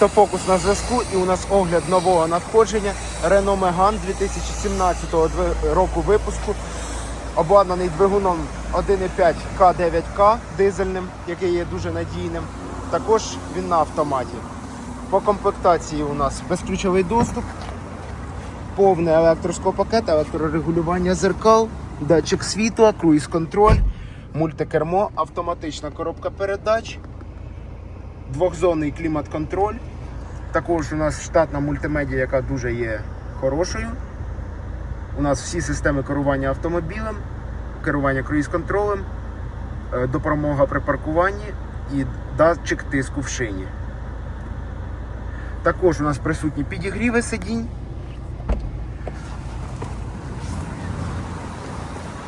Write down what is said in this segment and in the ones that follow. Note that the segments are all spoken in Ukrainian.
Автофокус на зв'язку і у нас огляд нового надходження Renault Megane 2017 року випуску, обладнаний двигуном 1.5 К9К дизельним, який є дуже надійним. Також він на автоматі. По комплектації у нас безключовий доступ, повний електросклопакет, електрорегулювання зеркал, датчик світла, круїз-контроль, мультикермо, автоматична коробка передач, двохзонний клімат-контроль. Також у нас штатна мультимедіа, яка дуже є хорошою. У нас всі системи керування автомобілем, керування круїз-контролем, е, допомога при паркуванні і датчик тиску в шині. Також у нас присутні підігріви сидінь.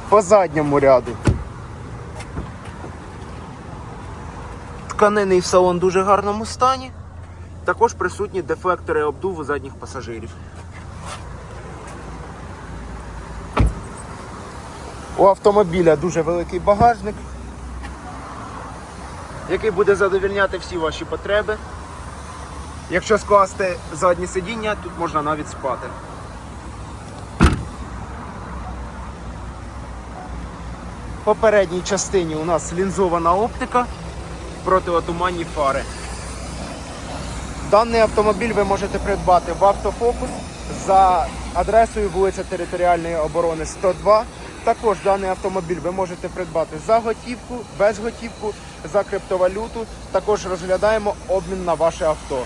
По задньому ряду. Тканинний салон в дуже гарному стані. Також присутні дефлектори обдуву задніх пасажирів. У автомобіля дуже великий багажник, який буде задовільняти всі ваші потреби. Якщо скласти заднє сидіння, тут можна навіть спати. В попередній частині у нас лінзована оптика, протиотуманні фари. Даний автомобіль ви можете придбати в автофокус за адресою вулиця Територіальної оборони 102. Також даний автомобіль ви можете придбати за готівку, без готівку, за криптовалюту. Також розглядаємо обмін на ваше авто.